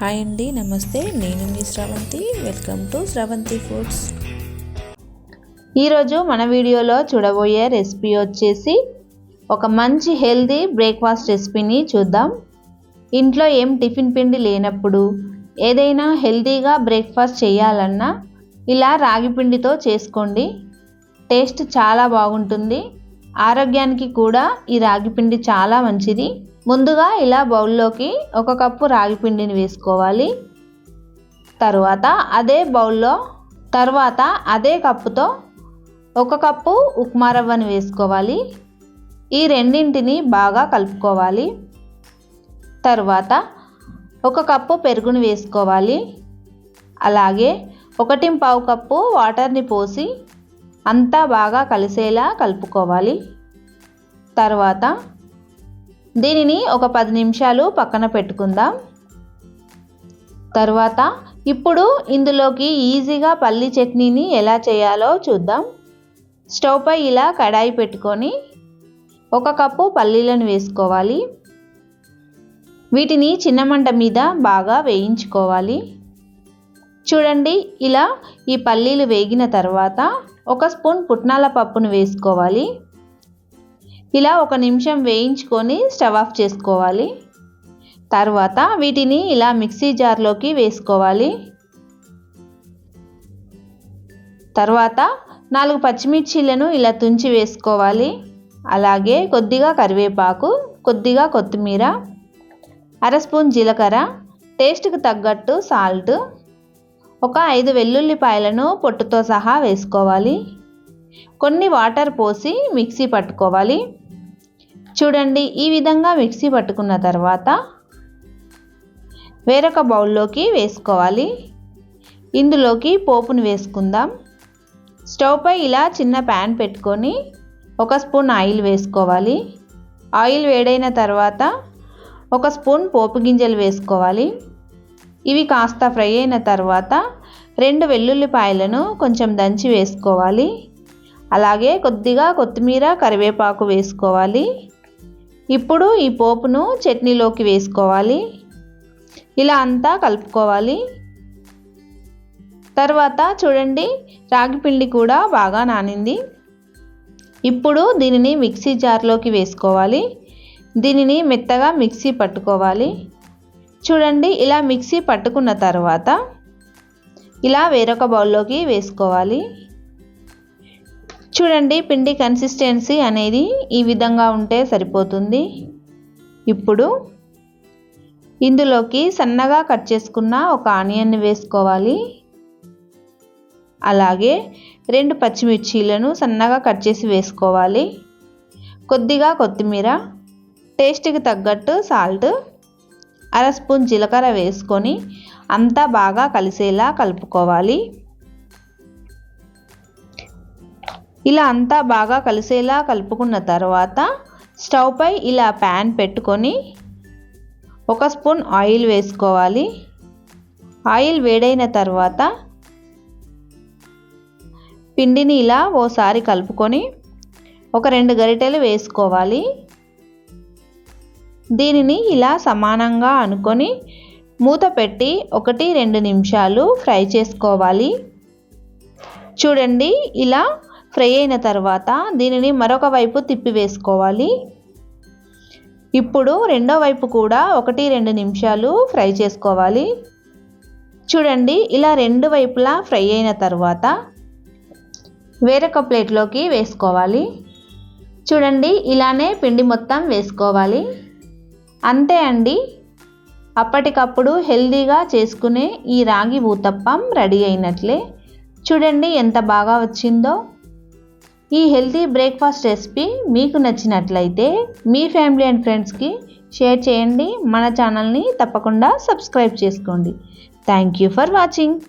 Hi అండి నమస్తే. నేను మీ Sravanthi. Welcome to Sravanthi foods ఈరోజు మన వీడియోలో చూడబోయే రెసిపీ వచ్చేసి ఒక మంచి హెల్దీ బ్రేక్ఫాస్ట్ రెసిపీని చూద్దాం. ఇంట్లో ఏం టిఫిన్ పిండి లేనప్పుడు ఏదైనా హెల్దీగా బ్రేక్ఫాస్ట్ చేయాలన్నా ఇలా రాగి పిండితో చేసుకోండి. టేస్ట్ చాలా బాగుంటుంది. ఆరోగ్యానికి కూడా ఈ రాగి పిండి చాలా మంచిది. ముందుగా ఇలా బౌల్లోకి ఒక కప్పు రాగి పిండిని వేసుకోవాలి. తరువాత అదే బౌల్లో తర్వాత అదే కప్పుతో ఒక కప్పు ఉప్మా రవ్వను వేసుకోవాలి. ఈ రెండింటిని బాగా కలుపుకోవాలి. తర్వాత ఒక కప్పు పెరుగును వేసుకోవాలి. అలాగే ఒకటి పావు కప్పు వాటర్ని పోసి అంతా బాగా కలిసేలా కలుపుకోవాలి. తర్వాత దీనిని ఒక పది నిమిషాలు పక్కన పెట్టుకుందాం. తర్వాత ఇప్పుడు ఇందులోకి ఈజీగా పల్లి చట్నీని ఎలా చేయాలో చూద్దాం. స్టవ్ పై ఇలా కడాయి పెట్టుకొని ఒక కప్పు పల్లీలను వేసుకోవాలి. వీటిని చిన్న మంట మీద బాగా వేయించుకోవాలి. చూడండి ఇలా ఈ పల్లీలు వేగిన తర్వాత ఒక స్పూన్ పుట్నాల పప్పును వేసుకోవాలి. ఇలా ఒక నిమిషం వేయించుకొని స్టవ్ ఆఫ్ చేసుకోవాలి. తర్వాత వీటిని ఇలా మిక్సీ జార్లోకి వేసుకోవాలి. తర్వాత నాలుగు పచ్చిమిర్చీలను ఇలా తుంచి వేసుకోవాలి. అలాగే కొద్దిగా కరివేపాకు కొద్దిగా కొత్తిమీర అర స్పూన్ జీలకర్ర టేస్ట్కి తగ్గట్టు సాల్ట్ ఒక ఐదు వెల్లుల్లిపాయలను పొట్టుతో సహా వేసుకోవాలి. కొన్ని వాటర్ పోసి మిక్సీ పట్టుకోవాలి. చూడండి ఈ విధంగా మిక్సీ పట్టుకున్న తర్వాత వేరొక బౌల్లోకి వేసుకోవాలి. ఇందులోకి పోపును వేసుకుందాం. స్టవ్ పై ఇలా చిన్న ప్యాన్ పెట్టుకొని ఒక స్పూన్ ఆయిల్ వేసుకోవాలి. ఆయిల్ వేడైన తర్వాత ఒక స్పూన్ పోపు గింజలు వేసుకోవాలి. ఇవి కాస్త ఫ్రై అయిన తర్వాత రెండు వెల్లుల్లిపాయలను కొంచెం దంచి వేసుకోవాలి. అలాగే కొద్దిగా కొత్తిమీర కరివేపాకు వేసుకోవాలి. ఇప్పుడు ఈ పోపును చట్నీలోకి వేసుకోవాలి. ఇలా అంతా కలుపుకోవాలి. తర్వాత చూడండి రాగి పిండి కూడా బాగా నానింది. ఇప్పుడు దీనిని మిక్సీ జార్లోకి వేసుకోవాలి. దీనిని మెత్తగా మిక్సీ పట్టుకోవాలి. చూడండి ఇలా మిక్సీ పట్టుకున్న తర్వాత ఇలా వేరొక బౌల్లోకి వేసుకోవాలి. చూడండి పిండి కన్సిస్టెన్సీ అనేది ఈ విధంగా ఉంటే సరిపోతుంది. ఇప్పుడు ఇందులోకి సన్నగా కట్ చేసుకున్న ఒక ఆనియన్ని వేసుకోవాలి. అలాగే రెండు పచ్చిమిర్చీలను సన్నగా కట్ చేసి వేసుకోవాలి. కొద్దిగా కొత్తిమీర టేస్ట్కి తగ్గట్టు సాల్ట్ అర స్పూన్ జీలకర్ర వేసుకొని అంతా బాగా కలిసేలా కలుపుకోవాలి. ఇలా అంతా బాగా కలిసేలా కలుపుకున్న తర్వాత స్టవ్ పై ఇలా ప్యాన్ పెట్టుకొని ఒక స్పూన్ ఆయిల్ వేసుకోవాలి. ఆయిల్ వేడైన తర్వాత పిండిని ఇలా ఓసారి కలుపుకొని ఒక రెండు గరిటెలు వేసుకోవాలి. దీనిని ఇలా సమానంగా అనుకొని మూత పెట్టి ఒకటి రెండు నిమిషాలు ఫ్రై చేసుకోవాలి. చూడండి ఇలా ఫ్రై అయిన తర్వాత దీనిని మరొక వైపు తిప్పి వేసుకోవాలి. ఇప్పుడు రెండో వైపు కూడా ఒకటి రెండు నిమిషాలు ఫ్రై చేసుకోవాలి. చూడండి ఇలా రెండు వైపులా ఫ్రై అయిన తర్వాత వేరొక ప్లేట్లోకి వేసుకోవాలి. చూడండి ఇలానే పిండి మొత్తం వేసుకోవాలి. అంతే అండి. అప్పటికప్పుడు హెల్దీగా చేసుకునే ఈ రాగి ఊతప్పం రెడీ అయినట్లే. చూడండి ఎంత బాగా వచ్చిందో. ఈ హెల్తీ బ్రేక్ఫాస్ట్ రెసిపీ మీకు నచ్చినట్లయితే మీ ఫ్యామిలీ అండ్ ఫ్రెండ్స్కి షేర్ చేయండి. మన ఛానల్ని తప్పకుండా సబ్స్క్రైబ్ చేసుకోండి. Thank you for watching.